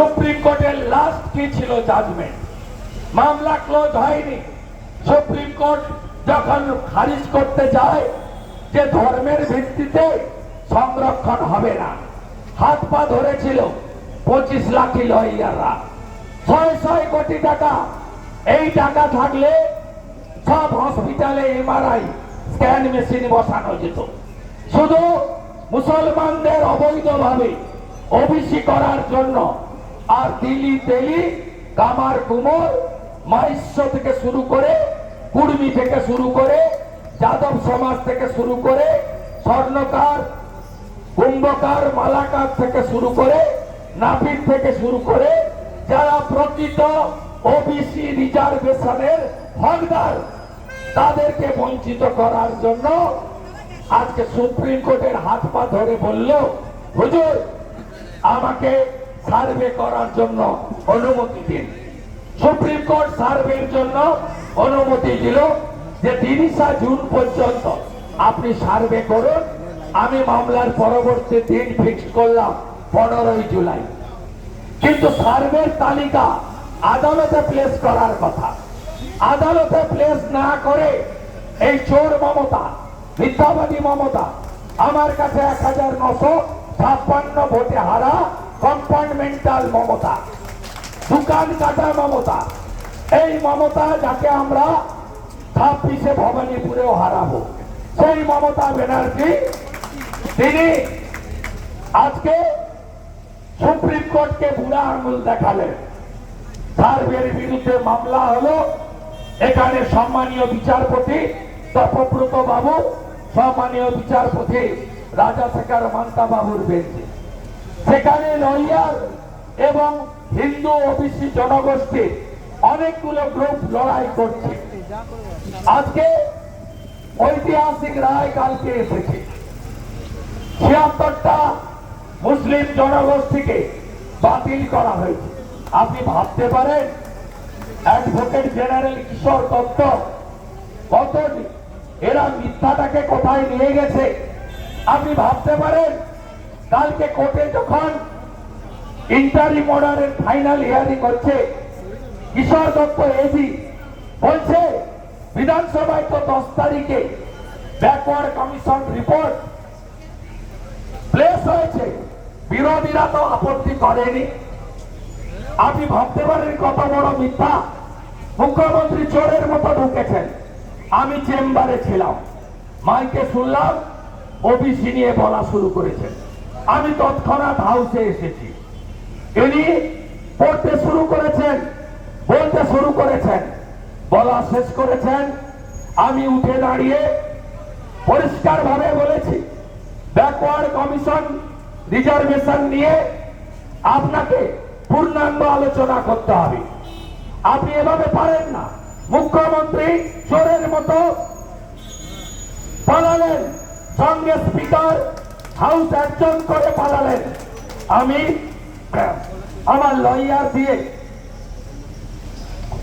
Supreme কোর্টের last কি ছিল জাজমেন্ট মামলা ক্লোজ হয়নি। সুপ্রিম কোর্ট যখন খারিজ করতে যায়, যে ধর্মের ভিত্তিতে সংরক্ষণ হবে না। হাত পা ধরেছিল পঁচিশ লাখি লয়াররা ছয় ছয় কোটি টাকা। এই টাকা থাকলে সব হসপিটালে এমআরআই স্ক্যান মেশিন বসানো যেত। শুধু মুসলমানদের অবৈধভাবে ওবিসি করার জন্য আর দিল্লি তেলি, কামার কুমোর মাইশ্য থেকে শুরু করে কুর্মি থেকে শুরু করে, যাদব সমাজ থেকে শুরু করে, স্বর্ণকার, কুম্ভকার, মালাকার থেকে শুরু করে, নাপিত থেকে শুরু করে, যারা প্রকৃত ওবিসি রিজার্ভেশনের হকদার, তাদেরকে বঞ্চিত করার জন্য আজকে সুপ্রিম কোর্টের হাত পা ধরে বলল, হুজুর, আমাকে সার্ভে করার জন্য অনুমতি দিন। সুপ্রিম কোর্ট সার্ভের জন্য অনুমতি দিল যে তিরিশা জুন পর্যন্ত আপনি সার্ভে করুন। আমি মামলার পরবর্তী দিন ফিক্স করলাম পনেরোই জুলাই। কিন্তু সার্ভের তালিকা আদালতে প্লেস করার কথা। আদালতে প্লেস না করে এই চোর মমতা, মিথ্যাবাদী মমতা আমার কাছে এক হাজার নশো ছাপ্পান্ন ভোটে হারা কম্পার্টমেন্টাল মমতা, দোকান কাটা মমতা, এই মমতা যাকে আমরা ছাব্বিশে ভবানীপুরেও হারাবো, সেই মমতা ব্যানার্জি, তিনি আজকে সুপ্রিম কোর্টকে বুড়া আঙুল দেখালেন। সার্ভের বিরুদ্ধে মামলা হলো, এখানে সম্মানীয় বিচারপতি তপব্রত বাবু সম্মানীয় বিচারপতি রাজাশেখর মান্তা বাবুর বেঞ্চে। সেখানে লয়ার এবং হিন্দু ওবিসি জনগোষ্ঠীর অনেকগুলো গ্রুপ লড়াই করছে। আজকে ঐতিহাসিক রায় কালকে এসেছে। ছিয়াত্তরটা মুসলিম জনগোষ্ঠীকে বাতিল করা হয়েছে। আপনি ভাবতে পারেন, অ্যাডভোকেট জেনারেল কিশোর দত্ত কত এরা মিথ্যাটাকে কোথায় নিয়ে গেছে? আপনি ভাবতে পারেন কালকে কোর্টে যখন ইন্টারি অর্ডারের ফাইনাল হিয়ারিং হচ্ছে, কিশোর দত্ত এজি বলছে, বিধানসভায় তো দশ তারিখে ব্যাকওয়ার্ড কমিশন রিপোর্ট প্লেস হয়েছে। বিরোধীরা তো আপত্তি করেনি। আপনি ভাবতে পারেন কত বড় মিথ্যা। মুখ্যমন্ত্রী চোরের মতো ঢুকেছেন। আমি চেম্বারে ছিলাম। মাইকে শুনলাম ওবিসি নিয়ে বলা শুরু করেছেন। আমি তৎক্ষণাৎ হাউসে এসেছি। ইনি পড়তে শুরু করেছেন, বলতে শুরু করেছেন। বলা শেষ করেছেন, আমি উঠে দাঁড়িয়ে পরিষ্কার ভাবে বলেছি ব্যাকওয়ার্ড কমিশন রিজার্ভেশন নিয়ে আপনাকে পূর্ণাঙ্গ আলোচনা করতে হবে। আপনি এভাবে পারেন না। মুখ্যমন্ত্রী চোরের মতো পালালেন। সঙ্গে স্পিকার হাউস একজন করে পালালেন। আমি আমার লয়ার দিয়ে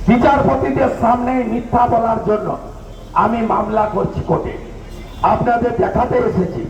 বিচারপতিদের সামনে মিথ্যা বলার জন্য আমি মামলা করছি কোর্টে। আপনাদের দেখাতে এসেছি।